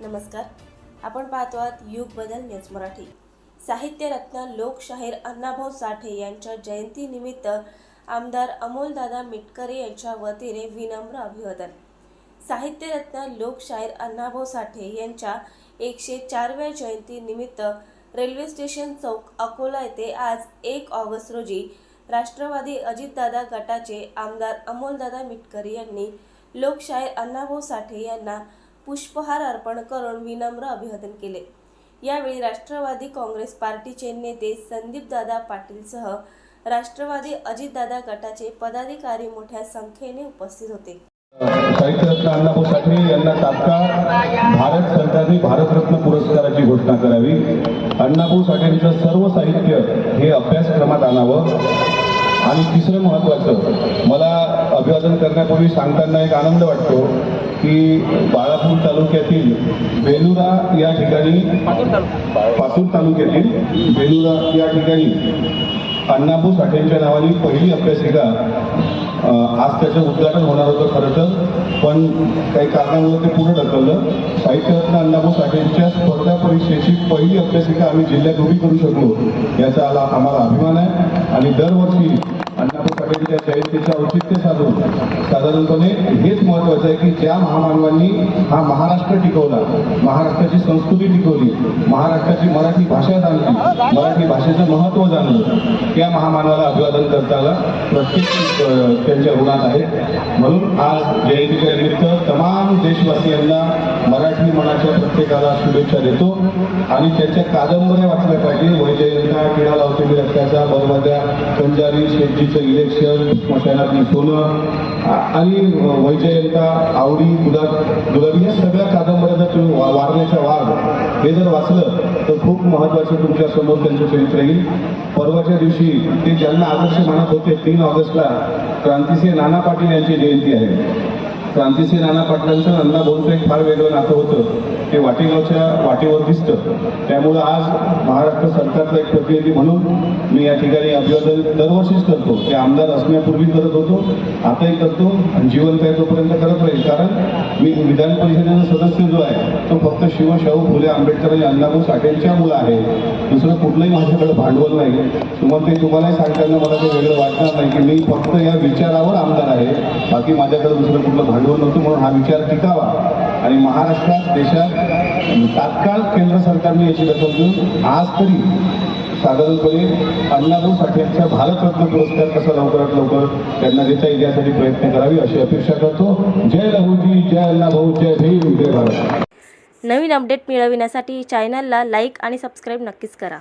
नमस्कार. आपण पाहतो आहात युग बदल न्यूज मराठी. साहित्यरत्न लोकशाहीर अण्णाभाऊ साठे यांच्या जयंतीनिमित्त आमदार अमोलदादा मिटकरे यांच्या वतीने विनम्र अभिवादन. साहित्यरत्न लोकशाहीर अण्णाभाऊ साठे यांच्या एकशे चारव्या जयंतीनिमित्त रेल्वे स्टेशन चौक अकोला येथे आज एक ऑगस्ट रोजी राष्ट्रवादी अजितदादा गटाचे आमदार अमोलदादा मिटकरी यांनी लोकशाहीर अण्णाभाऊ साठे यांना पुष्पहार अर्पण करून विनम्र अभिवादन केले. यावेळी राष्ट्रवादी काँग्रेस पार्टीचे नेते संदीपदादा पाटीलसह राष्ट्रवादी अजितदादा गटाचे पदाधिकारी मोठ्या संख्येने उपस्थित होते. साहित्यरत्न अण्णाभाऊ साठे यांना तात्काळ भारत सरकारने भारतरत्न पुरस्काराची घोषणा करावी. अण्णाभाऊ साठेंचं सर्व साहित्य हे अभ्यासक्रमात आणावं. आणि तिसरं महत्वाचं करण्यापूर्वी सांगताना एक आनंद वाटतो की बाळापूर तालुक्यातील बेलुरा या ठिकाणी पातूर तालुक्यातील बेलुरा या ठिकाणी अण्णाभू साठेंच्या नावाने पहिली अभ्यासिका आज त्याचं उद्घाटन होणार होतं खरं तर. पण काही कारणामुळे ते पुढे ढकललं. साहित्यरत्न अण्णाभाऊ साठेंच्या स्पर्धा परीक्षेची पहिली अभ्यासिका आम्ही जिल्ह्यात उभी करू शकलो याचा आला आम्हाला अभिमान आहे. आणि दरवर्षी अण्णाभाऊ साठेंच्या जयंतीचं औचित्य साधून साधारणपणे हेच महत्वाचं आहे की ज्या महामानवांनी हा महाराष्ट्र टिकवला महाराष्ट्राची संस्कृती टिकवली महाराष्ट्राची मराठी भाषा जाणली मराठी भाषेचं महत्त्व जाणलं त्या महामानवाला अभिवादन करता आलं प्रत्येक त्यांच्या ऋणात आहे म्हणून आज जयंतीच्या निमित्त तमाम देशवासियांना प्रत्येकाला शुभेच्छा देतो. आणि त्याच्या कादंबऱ्या वाचल्या पाहिजे. वैजयंता किडा लावते मी रस्त्याचा बरबाद्या कंजारी शेटजीचं इलेक्शन स्मशानातली सोनं आणि वैजयंता आवडी गुलाब गुलाबी या सगळ्या कादंबऱ्या जर तुम्ही वा- वारण्याचा वार हे जर वाचलं तर खूप महत्वाचं तुमच्यासमोर त्यांचं चरित्र येईल. परवाच्या दिवशी ते ज्यांना आदर्श मानत होते तीन ऑगस्टला क्रांतिसिंह नाना पाटील यांची जयंती आहे. क्रांतिसिंह नाना पाटलांचं अण्णा भाऊंचं एक फार वेगळं नातं होतं. ते वाटेगावच्या वाटेवर दिसतं. त्यामुळं आज महाराष्ट्र सरकारचा एक प्रतिनिधी म्हणून मी या ठिकाणी अभिवादन दरवर्षीच करतो. ते आमदार असण्यापूर्वी करत होतो आताही करतो आणि जिवंत आहे तोपर्यंत करत राहील. कारण मी विधान परिषदेचा सदस्य जो आहे तो फक्त शिव शाहू फुले आंबेडकर आणि अण्णाभाऊ साठेंच्या मुलं आहे. दुसरं कुठलंही माझ्याकडे भांडवल नाही. तुम्हाला ते तुम्हालाही सांगताना मला ते वेगळं वाटणार नाही की मी फक्त या विचारावर आमदार आहे. बाकी माझ्याकडे दुसरं कुठलं भांडवल नव्हतो म्हणून हा विचार टिकावा. आणि महाराष्ट्रात देशात तात्काळ केंद्र सरकारने याची दखल घेऊन आज तरी साधारणपणे अण्णाभाऊ साठेंचा भारतरत्न पुरस्कार कसा लवकरात लवकर त्यांना देता येईल यासाठी प्रयत्न करावी अशी अपेक्षा करतो. जय राहूजी जय अण्णाभाऊ जय भीम जय भारत. नवीन अपडेट मिळविण्यासाठी चॅनलला लाईक आणि सबस्क्राईब नक्कीच करा.